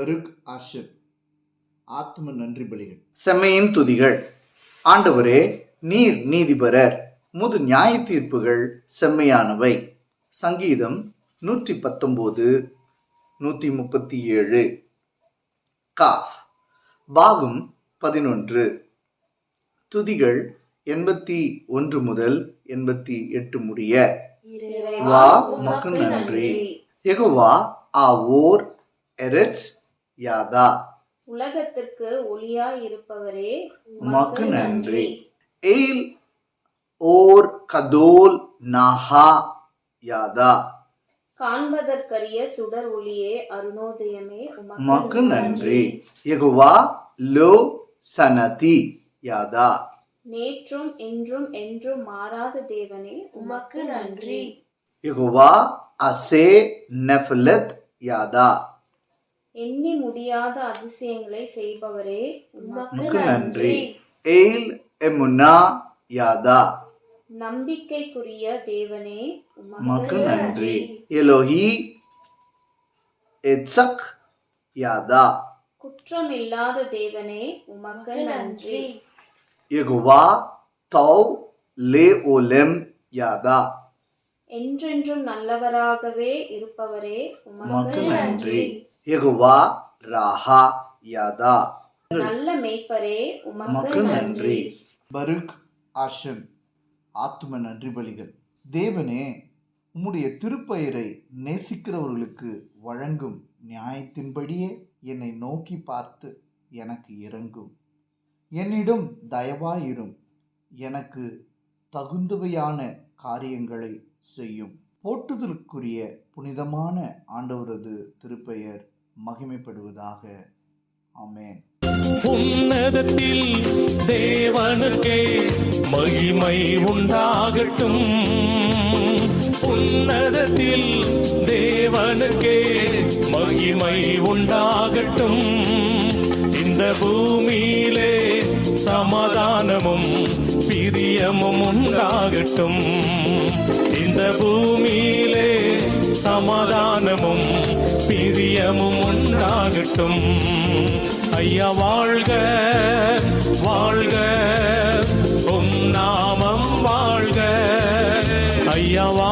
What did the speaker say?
Farooq Asher. ஆத்ம நன்றி பலிகள். செம்மையின் துதிகள். ஆண்டவரே நீர் நீதிபரர். முது நியாய தீர்ப்புகள் செம்மையானவை. சங்கீதம் நூற்றி பத்தொம்போது நூற்றி முப்பத்தி ஏழு காஃப். பாகம் பதினொன்று. துதிகள் எண்பத்தி ஒன்று முதல் எண்பத்தி எட்டு முடிய. வா உமக்கு நன்றி. எகுவா ஆ ஓர் எரெட்ஸ் யாதா உலகத்திற்கு ஒளியாய் இருப்பவரே உமக்கு நன்றி. எயில் ஓர் கதோல் நாஹா யாதா? காண்பதற்கரிய சுடர் ஒளியே அருணோதயமே உமக்கு நன்றி. யெகோவா லோ சனதி யாதா? நேற்றும் இன்றும் என்றும் மாறாத தேவனே உமக்கு நன்றி. யெகோவா அசே நெஃபலத் யாதா? எண்ணி முடியாத அதிசயங்களை செய்பவரே உமக்கு நன்றி. எயில் எமுனா யாதா? நம்பிக்கைக்குரிய தேவனே உமக்கு நன்றி. எலோஹி எத்சக் யாதா? குற்றமில்லாத தேவனே உமக்கு நன்றி யெகோவா தௌ லே ஓலெம் யாதா? என்றென்றும் நல்லவராகவே இருப்பவரே உமக்கு நன்றி. யெகோவா ராஹா யாதா. நல்ல மேய்ப்பரே உமக்கு நன்றி. பருக் ஆஷன். ஆத்ம நன்றி பலிகள். தேவனே உம்முடைய திருப்பெயரை நேசிக்கிறவர்களுக்கு வழங்கும் நியாயத்தின்படியே என்னை நோக்கி பார்த்து எனக்கு இறங்கும் என்னிடம் தயவாயிரும். எனக்கு தகுந்தவையான காரியங்களை செய்யும். போட்டுதலுக்குரிய புனிதமான ஆண்டவரது திருப்பெயர் மகிமைப்படுவதாக. ஆமென். உன்னதத்தில் தேவனுக்கே மகிமை உண்டாகட்டும். உன்னதத்தில் தேவனுக்கே மகிமை உண்டாகட்டும். இந்த பூமியிலே சமாதானமும் பிரியமும் உண்டாகட்டும். இந்த பூமியிலே சமாதானமும் பிரியமும் உண்டாகட்டும். ஐயா வாழ்க வாழ்க. உம் நாமம் வாழ்க. ஐயா வாழ்க